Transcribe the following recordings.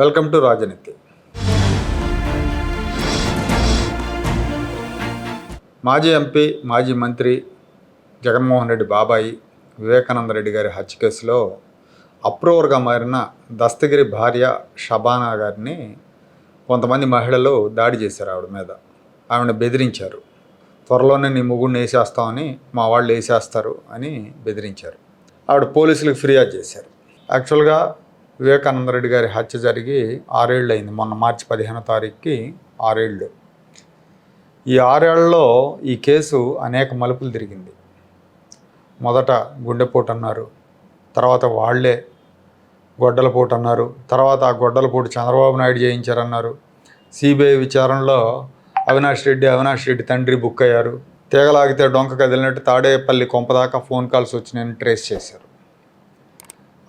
Welcome to రాజనీతి. మాజీ MP మాజీ మంత్రి జగన్మోహన్ రెడ్డి బాబాయి వివేకానంద రెడ్డి గారి హత్య కేసులో అప్రూవర్గా మారిన దస్తగిరి భార్య షబానా గారిని కొంతమంది మహిళలు దాడి చేశారు ఆవిడ మీద. ఆవిడ బెదిరించారు. త్వరలోనే నీ ముగ్గురిని వేసేస్తామని మా వాళ్ళు వేసేస్తారు అని బెదిరించారు. ఆవిడ పోలీసులకు ఫిర్యాదు చేశారు. యాక్చువల్గా వివేకానంద రెడ్డి గారి హత్య జరిగి ఆరేళ్ళు అయింది మొన్న మార్చి పదిహేనో తారీఖుకి ఆరేళ్ళు. ఈ ఆరేళ్ళలో ఈ కేసు అనేక మలుపులు తిరిగింది. మొదట గుండెపోటు అన్నారు తర్వాత వాళ్ళే గొడ్డలపోటు అన్నారు తర్వాత ఆ గొడ్డలపోటు చంద్రబాబు నాయుడు చేయించారన్నారు. సిబిఐ విచారణలో అవినాష్ రెడ్డి అవినాష్ రెడ్డి తండ్రి బుక్ అయ్యారు. తీగలాగితే డొంక కదిలినట్టు తాడేపల్లి కొంపదాకా ఫోన్ కాల్స్ వచ్చినాయని ట్రేస్ చేశారు.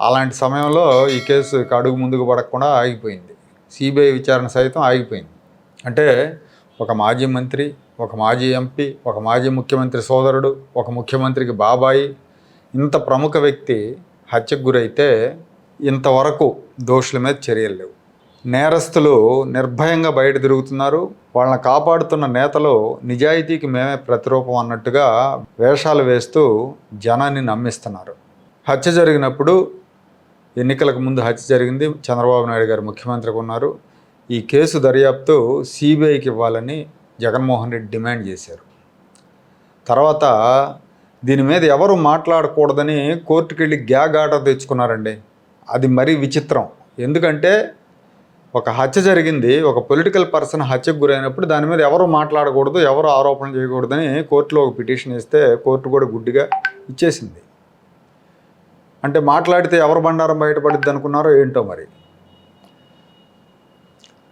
అలాంటి సమయంలో ఈ కేసు అడుగు ముందుకు పడకుండా ఆగిపోయింది. సిబిఐ విచారణ సైతం ఆగిపోయింది. అంటే ఒక మాజీ మంత్రి ఒక మాజీ ఎంపీ ఒక మాజీ ముఖ్యమంత్రి సోదరుడు ఒక ముఖ్యమంత్రికి బాబాయి ఇంత ప్రముఖ వ్యక్తి హత్యకు గురైతే ఇంతవరకు దోషుల మీద చర్యలు లేవు. నేరస్తులు నిర్భయంగా బయట తిరుగుతున్నారు. వాళ్ళని కాపాడుతున్న నేతలు నిజాయితీకి మేమే ప్రతిరూపం అన్నట్టుగా వేషాలు వేస్తూ జనాన్ని నమ్మిస్తున్నారు. హత్య జరిగినప్పుడు ఎన్నికలకు ముందు హత్య జరిగింది. చంద్రబాబు నాయుడు గారు ముఖ్యమంత్రిగా ఉన్నారు. ఈ కేసు దర్యాప్తు సిబిఐకి ఇవ్వాలని జగన్మోహన్ రెడ్డి డిమాండ్ చేశారు. తర్వాత దీని మీద ఎవరు మాట్లాడకూడదని కోర్టుకి వెళ్ళి గ్యాగ్ ఆర్డర్ తెచ్చుకున్నారండి. అది మరీ విచిత్రం. ఎందుకంటే ఒక హత్య జరిగింది. ఒక పొలిటికల్ పర్సన్ హత్యకు గురైనప్పుడు దాని మీద ఎవరు మాట్లాడకూడదు ఎవరు ఆరోపణ చేయకూడదని కోర్టులో ఒక పిటిషన్ ఇస్తే కోర్టు కూడా గుడ్డిగా ఇచ్చేసింది. అంటే మాట్లాడితే ఎవరు బండారం బయటపడిద్ది అనుకున్నారో ఏంటో మరి?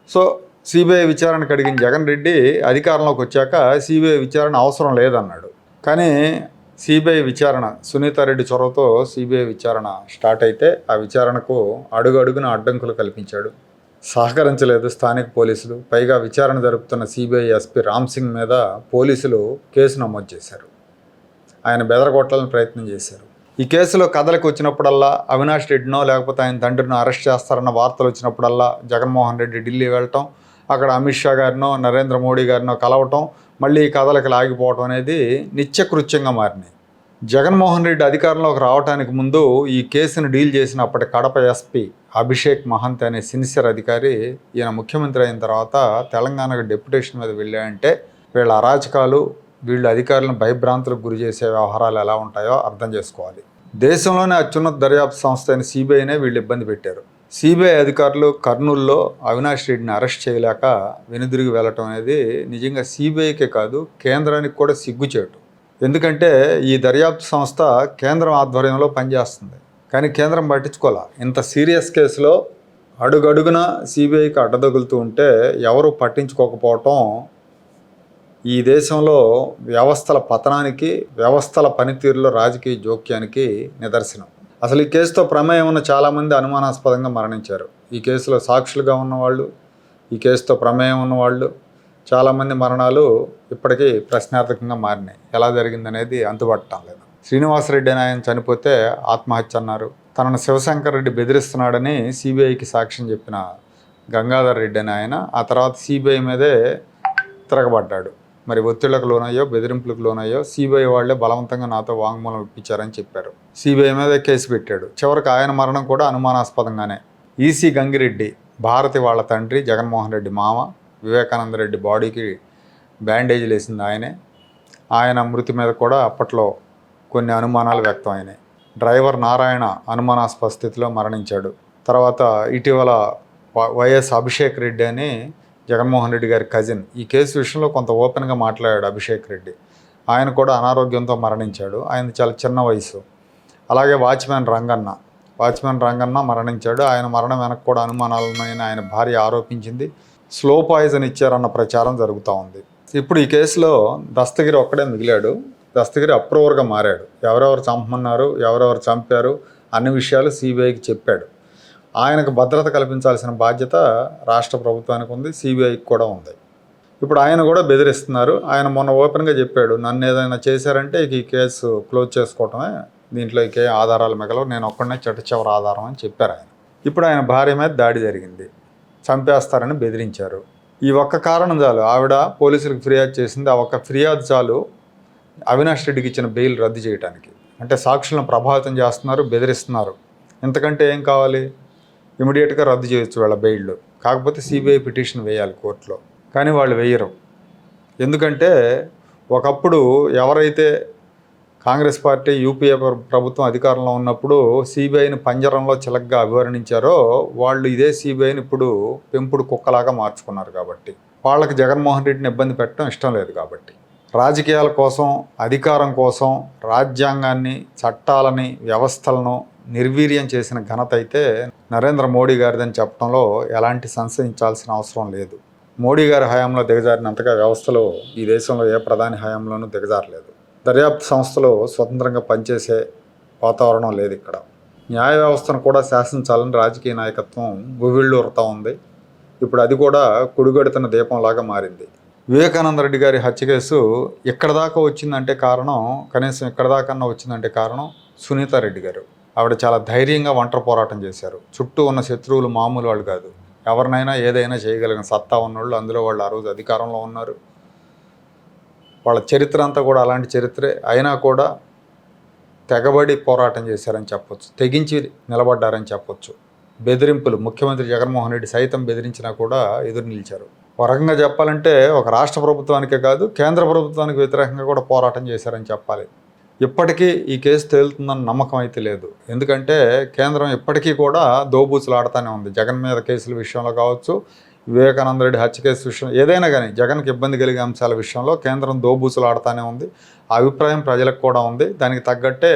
సో సిబిఐ విచారణకు అడిగిన జగన్ రెడ్డి అధికారంలోకి వచ్చాక సిబిఐ విచారణ అవసరం లేదన్నాడు. కానీ సిబిఐ విచారణ సునీతారెడ్డి చొరవతో సిబిఐ విచారణ స్టార్ట్ అయితే ఆ విచారణకు అడుగడుగున అడ్డంకులు కల్పించాడు. సహకరించలేదు స్థానిక పోలీసులు. పైగా విచారణ జరుపుతున్న సిబిఐ ఎస్పీ రామ్ సింగ్ మీద పోలీసులు కేసు నమోదు చేశారు. ఆయన బెదరగొట్టాలని ప్రయత్నం చేశారు. ఈ కేసులో కథలకు వచ్చినప్పుడల్లా అవినాష్ రెడ్డినో లేకపోతే ఆయన తండ్రినో అరెస్ట్ చేస్తారన్న వార్తలు వచ్చినప్పుడల్లా జగన్మోహన్ రెడ్డి ఢిల్లీ వెళ్ళటం అక్కడ అమిత్ షా గారినో నరేంద్ర మోడీ గారినో కలవటం మళ్ళీ ఈ కథలకు లాగిపోవటం అనేది నిత్యకృత్యంగా మారినాయి. జగన్మోహన్ రెడ్డి అధికారంలోకి రావడానికి ముందు ఈ కేసును డీల్ చేసిన అప్పటి కడప ఎస్పీ అభిషేక్ మహంత్ అనే సిన్సియర్ అధికారి ఈయన ముఖ్యమంత్రి అయిన తర్వాత తెలంగాణకు డెప్యుటేషన్ మీద వెళ్ళాయంటే వీళ్ళ అరాచకాలు వీళ్ళు అధికారులను భయభ్రాంతులకు గురి చేసే వ్యవహారాలు ఎలా ఉంటాయో అర్థం చేసుకోవాలి. దేశంలోనే అత్యున్నత దర్యాప్తు సంస్థ అయిన సిబిఐనే వీళ్ళు ఇబ్బంది పెట్టారు. సిబిఐ అధికారులు కర్నూలులో అవినాష్ రెడ్డిని అరెస్ట్ చేయలేక వెనుదిరిగి వెళ్ళటం అనేది నిజంగా సిబిఐకే కాదు కేంద్రానికి కూడా సిగ్గుచేటు. ఎందుకంటే ఈ దర్యాప్తు సంస్థ కేంద్రం ఆధ్వర్యంలో పనిచేస్తుంది. కానీ కేంద్రం పట్టించుకోలే. ఇంత సీరియస్ కేసులో అడుగడుగున సిబిఐకి అడ్డదగులుతూ ఉంటే ఎవరు పట్టించుకోకపోవటం ఈ దేశంలో వ్యవస్థల పతనానికి వ్యవస్థల పనితీరులో రాజకీయ జోక్యానికి నిదర్శనం. అసలు ఈ కేసుతో ప్రమేయం ఉన్న చాలామంది అనుమానాస్పదంగా మరణించారు. ఈ కేసులో సాక్షులుగా ఉన్నవాళ్ళు ఈ కేసుతో ప్రమేయం ఉన్నవాళ్ళు చాలామంది మరణాలు ఇప్పటికీ ప్రశ్నార్థకంగా మారినాయి. ఎలా జరిగిందనేది అంతుపట్టడం లేదు. శ్రీనివాసరెడ్డి అని ఆయన చనిపోతే ఆత్మహత్య అన్నారు. తనను శివశంకర్ రెడ్డి బెదిరిస్తున్నాడని సిబిఐకి సాక్ష్యం చెప్పిన గంగాధర్ రెడ్డి అని ఆయన ఆ తర్వాత సిబిఐ మీదే తిరగబడ్డాడు. మరి ఒత్తిళ్ళకు లోనయ్యో బెదిరింపులకు లోనయ్యో సిబిఐ వాళ్ళే బలవంతంగా నాతో వాంగ్మూలం ఇప్పించారని చెప్పారు. సిబిఐ మీద కేసు పెట్టాడు. చివరికి ఆయన మరణం కూడా అనుమానాస్పదంగానే. ఈసీ గంగిరెడ్డి భారతి వాళ్ళ తండ్రి జగన్మోహన్ రెడ్డి మామ వివేకానంద రెడ్డి బాడీకి బ్యాండేజీలు వేసింది ఆయనే. ఆయన మృతి మీద కూడా అప్పట్లో కొన్ని అనుమానాలు వ్యక్తం అయినాయి. డ్రైవర్ నారాయణ అనుమానాస్పద స్థితిలో మరణించాడు. తర్వాత ఇటీవల వైఎస్ అభిషేక్ రెడ్డి అని జగన్మోహన్ రెడ్డి గారి కజిన్ ఈ కేసు విషయంలో కొంత ఓపెన్గా మాట్లాడాడు అభిషేక్ రెడ్డి. ఆయన కూడా అనారోగ్యంతో మరణించాడు. ఆయన చాలా చిన్న వయసు. అలాగే వాచ్మ్యాన్ రంగన్న. వాచ్మ్యాన్ రంగన్న మరణించాడు. ఆయన మరణం వెనక కూడా అనుమానాలు ఉన్నాయని ఆయన భార్య ఆరోపించింది. స్లో పాయిజన్ ఇచ్చారన్న ప్రచారం జరుగుతూ ఉంది. ఇప్పుడు ఈ కేసులో దస్తగిరి ఒక్కడే మిగిలాడు. దస్తగిరి అప్రూవర్గా మారాడు. ఎవరెవరు చంపమన్నారు? ఎవరెవరు చంపారు? అన్ని విషయాలు సిబిఐకి చెప్పాడు. ఆయనకు భద్రత కల్పించాల్సిన బాధ్యత రాష్ట్ర ప్రభుత్వానికి ఉంది సిబిఐకి కూడా ఉంది. ఇప్పుడు ఆయన కూడా బెదిరిస్తున్నారు. ఆయన మొన్న ఓపెన్గా చెప్పాడు నన్ను ఏదైనా చేశారంటే ఈ కేసు క్లోజ్ చేసుకోవటమే దీంట్లో ఇకే ఆధారాలు మిగలవు నేను ఒక్కడనే చెట్టు చివరి ఆధారం అని చెప్పారు ఆయన. ఇప్పుడు ఆయన భార్య మీద దాడి జరిగింది. చంపేస్తారని బెదిరించారు. ఈ ఒక్క కారణం చాలు. ఆవిడ పోలీసులకు ఫిర్యాదు చేసింది. ఆ ఒక్క ఫిర్యాదు చాలు అవినాష్ రెడ్డికి ఇచ్చిన బెయిల్ రద్దు చేయడానికి అంటే సాక్షులను ప్రభావితం చేస్తున్నారు బెదిరిస్తున్నారు. ఇంతకంటే ఏం కావాలి? ఇమీడియట్గా రద్దు చేయొచ్చు వాళ్ళ బెయిల్లు. కాకపోతే సిబిఐ పిటిషన్ వేయాలి కోర్టులో. కానీ వాళ్ళు వేయరు. ఎందుకంటే ఒకప్పుడు ఎవరైతే కాంగ్రెస్ పార్టీ యూపీఏ ప్రభుత్వం అధికారంలో ఉన్నప్పుడు సిబిఐని పంజరంలో చిలకగా అభివర్ణించారో వాళ్ళు ఇదే సిబిఐని ఇప్పుడు పెంపుడు కుక్కలాగా మార్చుకున్నారు కాబట్టి. వాళ్ళకి జగన్మోహన్ రెడ్డిని ఇబ్బంది పెట్టడం ఇష్టం లేదు కాబట్టి. రాజకీయాల కోసం అధికారం కోసం రాజ్యాంగాన్ని చట్టాలని వ్యవస్థలను నిర్వీర్యం చేసిన ఘనత అయితే నరేంద్ర మోడీ గారిదని చెప్పడంలో ఎలాంటి సంశయించాల్సిన అవసరం లేదు. మోడీ గారి హయాంలో దిగజారినంతగా వ్యవస్థలో ఈ దేశంలో ఏ ప్రధాని హయాంలోనూ దిగజారలేదు. దర్యాప్తు సంస్థలో స్వతంత్రంగా పనిచేసే వాతావరణం లేదు ఇక్కడ. న్యాయ వ్యవస్థను కూడా శాసించాలని రాజకీయ నాయకత్వం గువిళ్ళూరుతూ ఉంది. ఇప్పుడు అది కూడా కుడిగడుతున్న దీపంలాగా మారింది. వివేకానంద రెడ్డి గారి హత్య కేసు ఎక్కడ దాకా వచ్చిందంటే కారణం కనీసం ఎక్కడ దాకన్నా వచ్చిందంటే కారణం సునీత రెడ్డి గారు. ఆవిడ చాలా ధైర్యంగా ఒంటరి పోరాటం చేశారు. చుట్టూ ఉన్న శత్రువులు మామూలు వాళ్ళు కాదు. ఎవరినైనా ఏదైనా చేయగలిగిన సత్తా ఉన్నోళ్ళు అందులో వాళ్ళు ఆ రోజు అధికారంలో ఉన్నారు. వాళ్ళ చరిత్ర అంతా కూడా అలాంటి చరిత్రే. అయినా కూడా తెగబడి పోరాటం చేశారని చెప్పొచ్చు. తెగించి నిలబడ్డారని చెప్పొచ్చు. బెదిరింపులు ముఖ్యమంత్రి జగన్మోహన్ రెడ్డి సైతం బెదిరించినా కూడా ఎదురు నిలిచారు. ఒక రకంగా చెప్పాలంటే ఒక రాష్ట్ర ప్రభుత్వానికే కాదు కేంద్ర ప్రభుత్వానికి వ్యతిరేకంగా కూడా పోరాటం చేశారని చెప్పాలి. ఇప్పటికీ ఈ కేసు తేలుతుందని నమ్మకం అయితే లేదు. ఎందుకంటే కేంద్రం ఇప్పటికీ కూడా దోబూచులాడుతూనే ఉంది. జగన్ మీద కేసుల విషయంలో కావచ్చు వివేకానంద రెడ్డి హత్య కేసు విషయం ఏదైనా కానీ జగన్కి ఇబ్బంది కలిగే అంశాల విషయంలో కేంద్రం దోబూచులాడుతూనే ఉంది. ఆ అభిప్రాయం ప్రజలకు కూడా ఉంది. దానికి తగ్గట్టే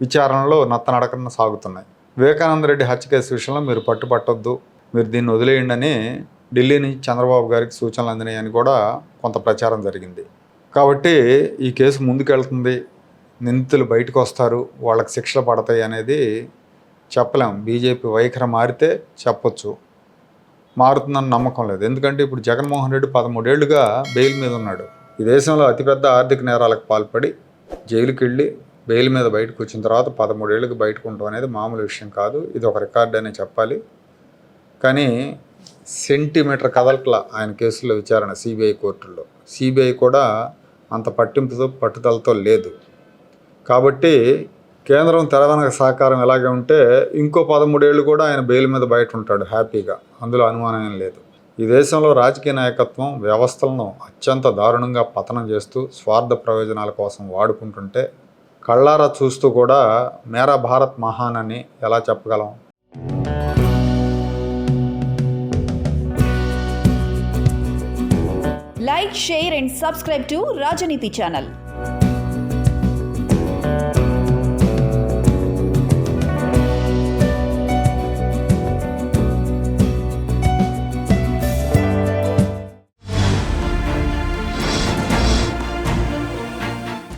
విచారణలో నత్తనడకన సాగుతున్నాయి. వివేకానంద రెడ్డి హత్య కేసు విషయంలో మీరు పట్టుపట్టొద్దు. మీరు దీన్ని వదిలేయండి అని ఢిల్లీ నుంచి చంద్రబాబు గారికి సూచనలు అందినాయని కూడా కొంత ప్రచారం జరిగింది. కాబట్టి ఈ కేసు ముందుకెళ్తుంది. నిందితులు బయటకు వస్తారు వాళ్ళకి శిక్షలు పడతాయి అనేది చెప్పలేం. బీజేపీ వైఖరి మారితే చెప్పొచ్చు. మారుతుందని నమ్మకం లేదు. ఎందుకంటే ఇప్పుడు జగన్మోహన్ రెడ్డి పదమూడేళ్ళుగా బెయిల్ మీద ఉన్నాడు. ఈ దేశంలో అతిపెద్ద ఆర్థిక నేరాలకు పాల్పడి జైలుకి వెళ్ళి బెయిల్ మీద బయటకు వచ్చిన తర్వాత పదమూడేళ్ళకి బయటకు ఉండటం అనేది మామూలు విషయం కాదు. ఇది ఒక రికార్డ్ అనే చెప్పాలి. కానీ సెంటీమీటర్ కదలట్ల ఆయన కేసులో విచారణ సిబిఐ కోర్టుల్లో. సిబిఐ కూడా అంత పట్టింపుతో పట్టుదలతో లేదు. కాబట్టి కేంద్రం తెలంగాణ సహకారం ఎలాగే ఉంటే ఇంకో పదమూడేళ్ళు కూడా ఆయన బెయిల్ మీద బయట ఉంటాడు హ్యాపీగా. అందులో అనుమానం ఏం లేదు. ఈ దేశంలో రాజకీయ నాయకత్వం వ్యవస్థలను అత్యంత దారుణంగా పతనం చేస్తూ స్వార్థ ప్రయోజనాల కోసం వాడుకుంటుంటే కళ్ళారా చూస్తూ కూడా మేరా భారత్ మహాన్ అని ఎలా చెప్పగలం? Like share and subscribe to Rajneeti channel.